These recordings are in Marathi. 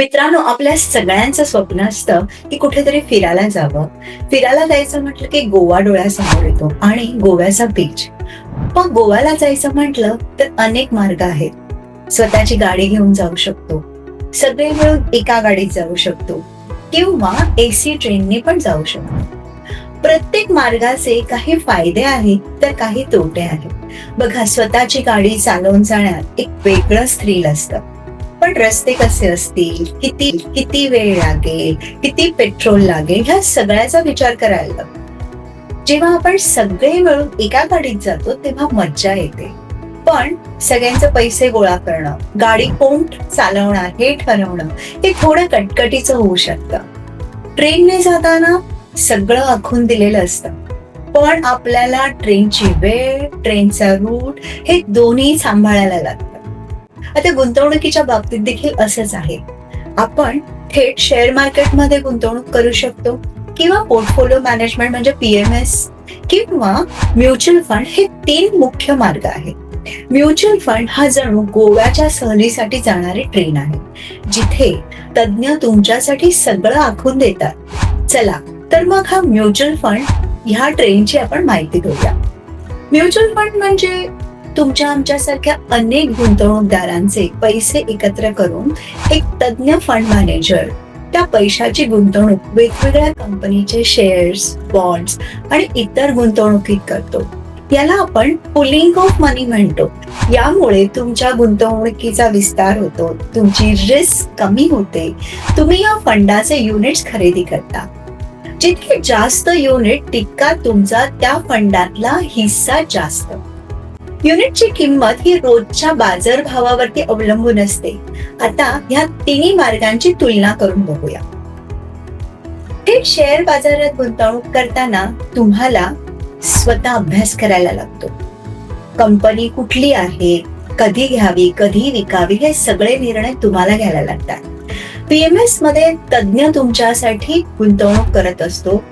मित्रांनो आपल्या सगळ्यांचं स्वप्न असतं की कुठेतरी फिरायला जावं. फिरायला जायचं म्हटलं की गोवा डोळ्यासमोर येतो आणि गोव्याचा बीच पण गोव्याला जायचं म्हटलं तर अनेक मार्ग आहेत. स्वतःची गाडी घेऊन जाऊ शकतो. सगळे मिळून एका गाडीत जाऊ शकतो. किंवा एसी ट्रेनने पण जाऊ शकतो. प्रत्येक मार्गाचे काही फायदे आहेत तर काही तोटे आहेत. बघा स्वतःची गाडी चालवून जाण्यात एक वेगळं थ्रिल असतं. पण रस्ते कसे असतील? किती किती वेळ लागेल? किती पेट्रोल लागेल? ह्या सगळ्याचा विचार करायला. लागतो जेव्हा आपण सगळे मिळून एका गाडीत जातो तेव्हा मज्जा येते. पण सगळ्यांचे पैसे गोळा करणं गाडी कोण चालवणार हे ठरवणं हे थोडं कटकटीचं होऊ शकतं. ट्रेनने जाताना सगळं आखून दिलेलं असतं. पण आपल्याला ट्रेनची वेळ ट्रेनचा रूट हे दोन्ही सांभाळायला लागतं. आता गुंतवणुकीच्या बाबतीत देखील असंच आहे. आपण थेट शेअर मार्केटमध्ये गुंतवणूक करू शकतो किंवा पोर्टफोलिओ मॅनेजमेंट म्हणजे पीएमएस किंवा म्युच्युअल फंड हे तीन मुख्य मार्ग आहेत. म्युच्युअल फंड हा जणू गोव्याच्या सहलीसाठी जाणारी ट्रेन आहे. जिथे तज्ज्ञ तुमच्यासाठी सगळं आखून देतात. चला तर मग हा म्युच्युअल फंड ह्या ट्रेनची आपण माहिती घेऊया. म्युच्युअल फंड म्हणजे तुमच्या आमच्यासारख्या अनेक गुंतवणूकदारांचे पैसे एकत्र करून एक तज्ज्ञ फंड मॅनेजर त्या पैशाची गुंतवणूक वेगवेगळ्या कंपनीचे शेअर्स बॉन्ड्स आणि इतर गुंतवणुकीत करतो. याला आपण पुलिंग ऑफ मनी म्हणतो. यामुळे तुमच्या गुंतवणुकीचा विस्तार होतो तुमची रिस्क कमी होते तुम्ही या फंडाचे युनिट्स खरेदी करता. जितके जास्त युनिट तितका तुमचा त्या फंडातला हिस्सा जास्त. युनिटची किंमत ही रोजच्या बाजारभावावरती अवलंबून असते. आता ह्या तिन्ही मार्गांची तुलना करून बघूया. थेट शेअर बाजारात गुंतवणूक करताना तुम्हाला स्वतः अभ्यास करायला लागतो. कंपनी कुठली आहे कधी घ्यावी कधी विकावी हे सगळे निर्णय तुम्हाला घ्यायला लागतात. पीएमएसमध्ये तज्ज्ञ तुमच्यासाठी गुंतवणूक करत असतो.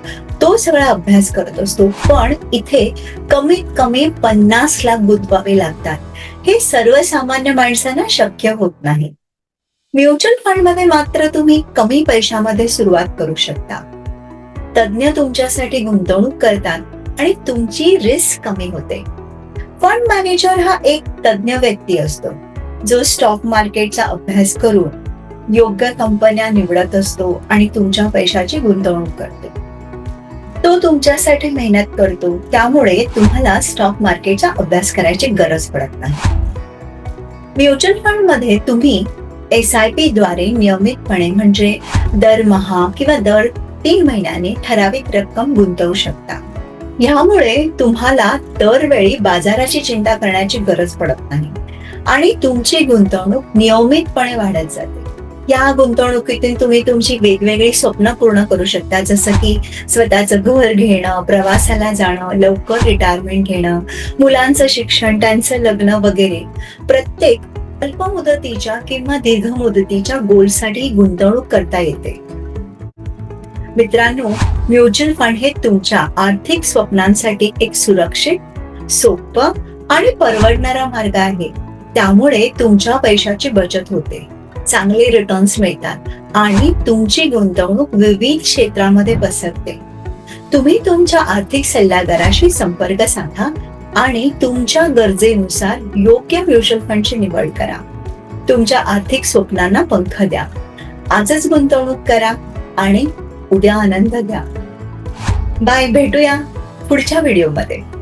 तो सगळा अभ्यास करत असतो पण इथे कमीत कमी पन्नास लाख गुंतवावे लागतात. हे सर्वसामान्य माणसांना शक्य होत नाही. म्युच्युअल फंडमध्ये मात्र तुम्ही कमी पैशामध्ये सुरुवात करू शकता. तज्ज्ञ तुमच्यासाठी गुंतवणूक करतात आणि तुमची रिस्क कमी होते. फंड मॅनेजर हा एक तज्ज्ञ व्यक्ती असतो जो स्टॉक मार्केटचा अभ्यास करून योग्य कंपन्या निवडत असतो आणि तुमच्या पैशाची गुंतवणूक करतो. तो तुमच्यासाठी मेहनत करतो. त्यामुळे तुम्हाला स्टॉक मार्केटचा अभ्यास करायची गरज पडत नाही. म्युच्युअल फंडमध्ये तुम्ही एस आय पी द्वारे नियमितपणे म्हणजे दरमहा किंवा दर तीन महिन्याने ठराविक रक्कम गुंतवू शकता. ह्यामुळे तुम्हाला दरवेळी बाजाराची चिंता करण्याची गरज पडत नाही. आणि तुमची गुंतवणूक नियमितपणे वाढत जाते. या गुंतवणुकीतून तुम्ही तुमची वेगवेगळी स्वप्न पूर्ण करू शकता. जसं की स्वतःचं घर घेणं प्रवासाला जाणं लवकर रिटायरमेंट घेणं मुलांचं शिक्षण त्यांचं लग्न वगैरे. प्रत्येक अल्प मुदतीच्या किंवा दीर्घ मुदतीच्या गोलसाठी गुंतवणूक करता येते. मित्रांनो म्युच्युअल फंड हे तुमच्या आर्थिक स्वप्नांसाठी एक सुरक्षित सोपं आणि परवडणारा मार्ग आहे. त्यामुळे तुमच्या पैशाची बचत होते. चांगले रिटर्न्स मिळतात. आणि तुमची गुंतवणूक विविध क्षेत्रामध्ये पसरते. तुम्ही तुमच्या आर्थिक सल्लागाराशी संपर्क साधा आणि तुमच्या गरजेनुसार योग्य म्युच्युअल फंडची निवड करा. तुमच्या आर्थिक स्वप्नांना पंख द्या. आजच गुंतवणूक करा आणि उद्या आनंद द्या बाय भेटूया पुढच्या व्हिडिओमध्ये